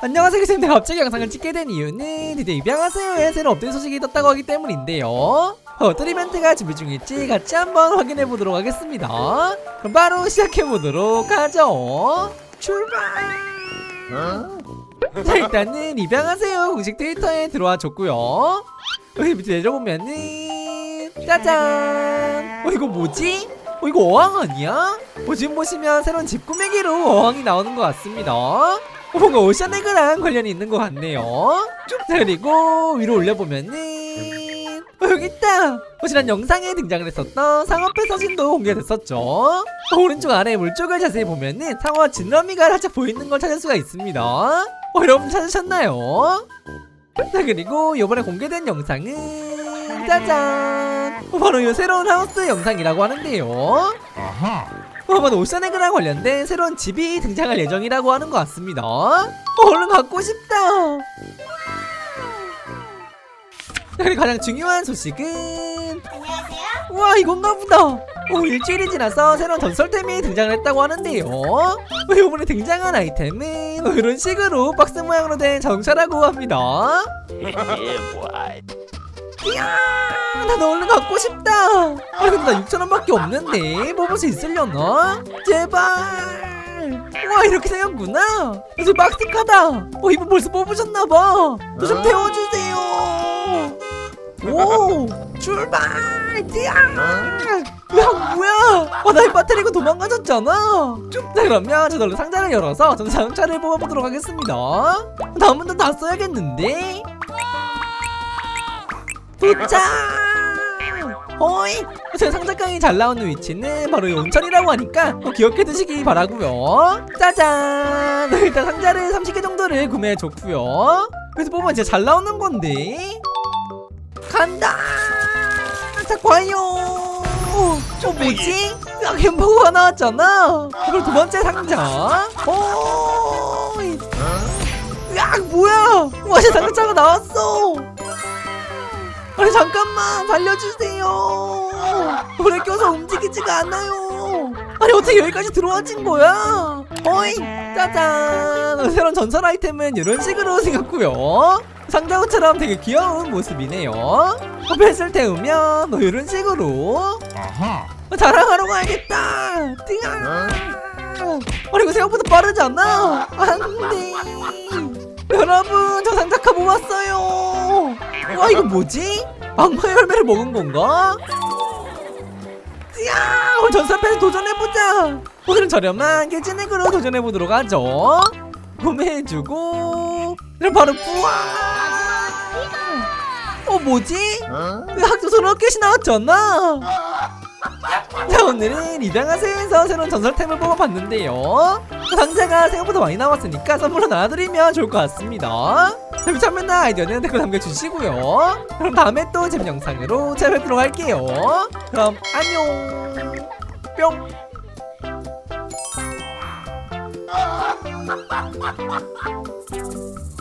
안녕하세요 교수님들. 갑자기 영상을 찍게 된 이유는 드디어 입양하세요의 새로운 업데이트 소식이 떴다고 하기 때문인데요. 어떤 이벤트가 준비 중일지 같이 한번 확인해 보도록 하겠습니다. 그럼 바로 시작해 보도록 하죠. 출발! 자 일단은 입양하세요. 공식 트위터에 들어와 줬고요. 여기 밑에 내려보면은 짜잔! 어 이거 뭐지? 어 이거 어항 아니야? 어 지금 보시면 새로운 집 꾸미기로 어항이 나오는 것 같습니다. 어, 뭔가 오션에그랑 관련이 있는 것 같네요. 자 그리고 위로 올려보면은 어 여기 있다! 어, 지난 영상에 등장을 했었던 상어패 사진도 공개됐었죠. 어, 오른쪽 아래 물쪽을 자세히 보면은 상어 지느러미가 살짝 보이는 걸 찾을 수가 있습니다. 어 여러분 찾으셨나요? 자 그리고 이번에 공개된 영상은 짜잔! 어, 바로 이 새로운 하우스 영상이라고 하는데요. 어, 아 마도 오션에그랑 관련된 새로운 집이 등장할 예정이라고 하는 것 같습니다. 어, 얼른 갖고 싶다. 자, 그리고 가장 중요한 소식은 우와 이건가 보다. 오, 일주일이 지나서 새로운 전설템이 등장을 했다고 하는데요. 어, 이번에 등장한 아이템은 어, 이런 식으로 박스 모양으로 된 자동차라고 합니다 이야 나도 얼른 갖고 싶다. 아 근데 나 6천원밖에 없는데 뽑을 수 있으려나? 제발. 와 이렇게 생겼구나. 이제 박스카다. 어 이분 벌써 뽑으셨나봐. 저 좀 태워주세요. 오 출발. 뛰야. 야 뭐야? 아, 나이 배터리고 도망가졌잖아. 자 그러면 저절로 상자를 열어서 전 자동차를 뽑아보도록 하겠습니다. 다음은 다 써야겠는데 도착! 어이! 제 상자깡이 잘 나오는 위치는 바로 이 온천이라고 하니까 꼭 기억해 두시기 바라고요 짜잔! 일단 상자를 30개 정도를 구매해 줬고요 그래서 보면 진짜 잘 나오는 건데 간다! 자 과연 어 뭐지? 야 햄버거가 나왔잖아 이걸 두 번째 상자 어이 야 뭐야 와 제 상자가 나왔어 아니 잠깐만. 살려주세요. 불에 껴서 움직이지가 않아요. 아니 어떻게 여기까지 들어와진 거야? 어이 짜잔. 새로운 전설 아이템은 이런 식으로 생겼고요. 상자우처럼 되게 귀여운 모습이네요. 어, 펫을 태우면 뭐 이런 식으로. 어, 자랑하러 가야겠다. 띵아. 아니 이거 생각보다 빠르잖아? 안돼 여러분 저 상자카 모았어요 와 이거 뭐지? 악마 열매를 먹은 건가? 이야 오늘 전사패에 도전해보자 오늘은 저렴한 깨진액으로 도전해보도록 하죠 구매해주고 그럼 바로 뿌아 어 뭐지? 왜 학교에서 로켓이 나왔잖아 자 오늘은 입양하세요에서 새로운 전설템을 뽑아봤는데요. 상자가 생각보다 많이 나왔으니까 선물로 나눠드리면 좋을 것 같습니다. 참여나 아이디어는 댓글 남겨주시고요. 그럼 다음에 또 재밌는 영상으로 찾아뵙도록 할게요. 그럼 안녕. 뿅